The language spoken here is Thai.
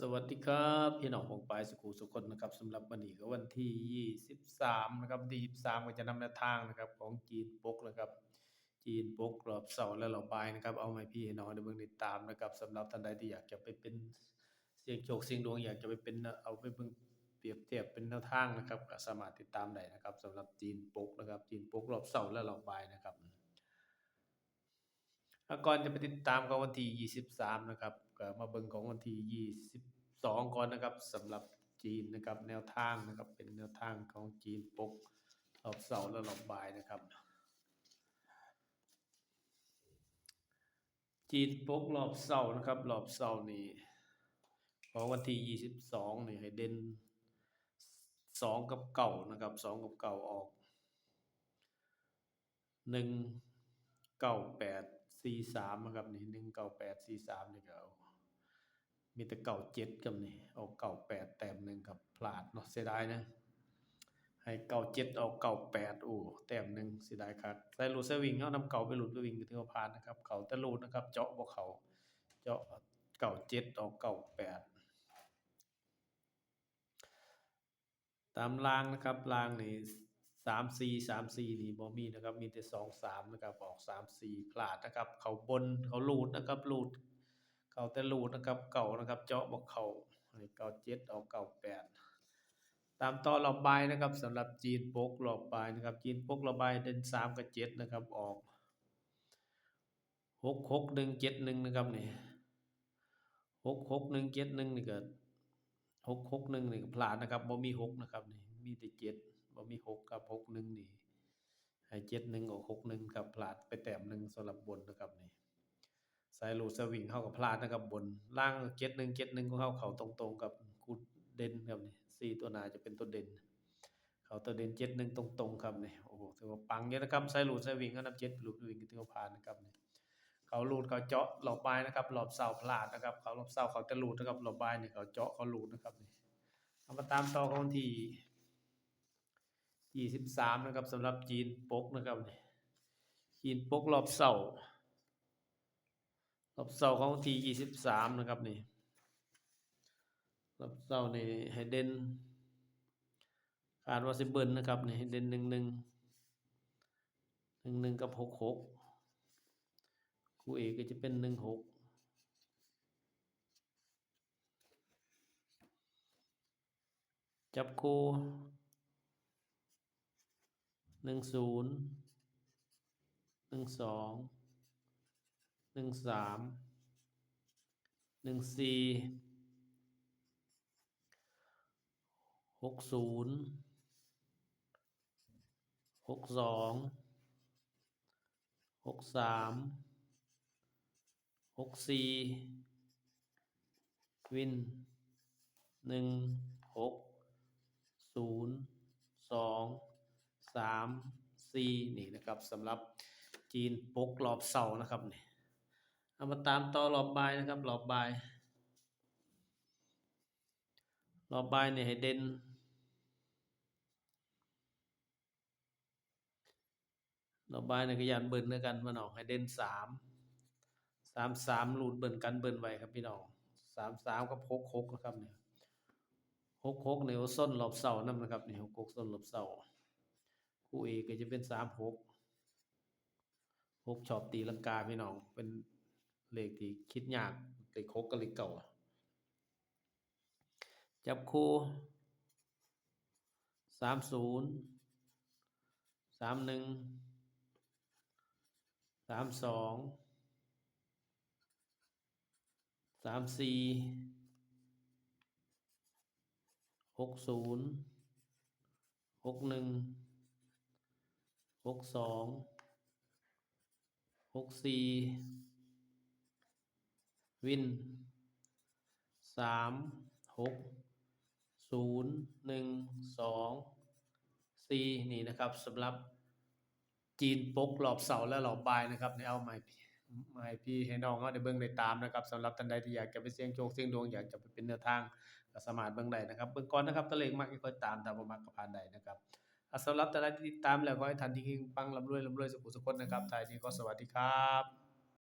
สวัสดีครับพี่น้องของปลายสกูสุคนนะครับสำหรับวันนี้ก็วันที่ 23 นะครับที่23 ก็จะนำแนวทางนะครับของจีนปกนะครับ จีนปกรอบเสาและรอบบ่ายนะครับ เอามาให้พี่น้องได้เบิ่งติดตามนะครับสำหรับท่านใดที่อยากจะไปเป็นเสียงโชคเสียงดวงอยากจะไปเป็นเอาไปเบิ่งเปรียบเทียบเป็นแนวทางนะครับก็สามารถติดตามได้นะครับสำหรับจีนปกนะครับ จีนปกรอบเสาและรอบบ่ายนะครับ แล้วก่อนจะไปติดตามของวันที่ 23 นะครับก็มาเบิ่งของวันที่ 22 ก่อนนะครับสำหรับจีนนะครับแนวทางนะครับเป็นแนวทางของจีนปกรอบเสาร์และรอบบ่ายนะครับ จีนปกรอบเสาร์นะครับรอบเสาร์นี่ของวันที่ 22 นี่ให้เด่น 2 กับเก่านะครับ 2 กับเก่าออก1เก้าแปด สี่สามนะครับนี่หนึ่งเก้าแปดสี่สามนี่ก็เอามีแต่เก้าเจ็ดกับนี่เอาเก้าแปดแต้มหนึ่งกับพลาดเนาะเสียดายนะ ให้เก้าเจ็ดเอาเก้าแปดโอ้แต้มหนึ่งเสียดายครับใส่ลูดสวิงเอานำเก่าไปหลุดไปวิ่งก็ถือว่าผ่านนะครับเขาแต่ลูดนะครับ เจาะบ่เขาเจาะเก้าเจ็ดเอาเก้าแปดตามรางนะครับรางนี่ สามสี่สามสี่นี่บ่มีนะครับ มีแต่สองสามนะครับออกสามสี่พลาดนะครับ เขาบนเขาลูดนะครับลูดเขาแต่ลูดนะครับ เก่านะครับ เจาะบอกเขาเก้าเจ็ดออกเก้าแปดตามต่อรอบใบนะครับสำหรับจีนปกรอบใบนะครับ จีนปกรอบใบเดินสามกับเจ็ดนะครับ ออกหกหกหนึ่งเจ็ดหนึ่งนะครับนี่หกหกหนึ่งเจ็ดหนึ่งนี่ก็หกหกหนึ่งนี่ก็พลาดนะครับบ่มีหกนะครับนี่มีแต่เจ็ด บ่มีหกกับหกหนึ่งนี่ให้เจ็ดหนึ่งออกหกหนึ่งครับพลาดไปแต้มหนึ่งสำหรับบนนะครับนี่สายลูดสวิงเข้ากับพลาดนะครับบนล่างเจ็ดหนึ่งเจ็ดหนึ่งของเข้าเขาตรงๆกับคูเด่นครับนี่สี่ตัวหนาจะเป็นตัวเด่นเขาตัวเด่นเจ็ดหนึ่งตรงๆครับนี่โอ้โหถือว่าปังเยอะนะครับสายลูดสวิงก็นับเจ็ดลูสวิงก็ถือว่าผ่านนะครับนี่เขาลูดเขาเจาะหลอบปลายนะครับหลบเสาพลาดนะครับ เขาหลบเสาเขาจะลูดนะครับหลอบปลายเนี่ยเขาเจาะเขาลูดนะครับนี่เอามาตามต่อของที่ ยี่สิบสามนะครับสำหรับจีนปกนะครับนี่จีนปกรอบเสาร์รอบเสาร์ของทียี่สิบสามนะครับนี่รอบเสาร์นี่ให้เด่นคาดว่าสิเบิ้ลนะครับนี่เด่นหนึ่งหนึ่งหนึ่งหนึ่งกับหกหกคู่เอกก็จะเป็นหนึ่งหกจับคู่ หนึ่งศูนย์หนึ่งสองหนึ่งสามหนึ่งสี่หกศูนย์หกสองหกสามหกสี่วินหนึ่งหกศูนย์สอง สามสี่นี่นะครับสำหรับจีนปกรอบเสาร์นะครับนี่เอามาตามต่อรอบบ่ายนะครับรอบบ่ายรอบบ่ายเนี่ยให้เด่นรอบบ่ายเนี่ยก็ยันเบิ่นด้วยกันมาหนองให้เด่นสามสามสามหลุดเบิ่นกันเบิ่นไว้ครับพี่น้องสามสามกับหกหกนะครับเนี่ยหกหกเนี่ยส้นรอบเสาร์นั่นนะครับนี่หกหกส้นรอบเสาร์ คู่เอกก็จะเป็นสามหกหกชอบตีลังกาพี่น้อง เป็นเลขที่คิดยากเลขหกกับเลขเก่า จับคู่สามศูนย์สามหนึ่งสามสองสามสี่หกศูนย์หกหนึ่ง หกสองหกสี่วินสามหกศูนย์หนึ่งสองสี่นี่นะครับสำหรับจีนปกรอบเสาและรอบบ่ายนะครับในเอาไม้ไม้พี่ให้น้องเขาได้เบิ่งได้ตามนะครับสำหรับท่านใดที่อยากจะไปเสี่ยงโชคเสี่ยงดวงอยากจะไปเป็นแนวทางก็สามารถเบิ่งได้นะครับเบิ่งก่อนนะครับตะเลงมากค่อยตามตามบ่มักก็ผ่านได้นะครับ สำหรับแต่ละที่ติดตามแล้วก็ให้ทันที่ปังร่ำรวยร่ำรวยสุขสุขคนนะครับท้ายนี้ก็สวัสดีครับ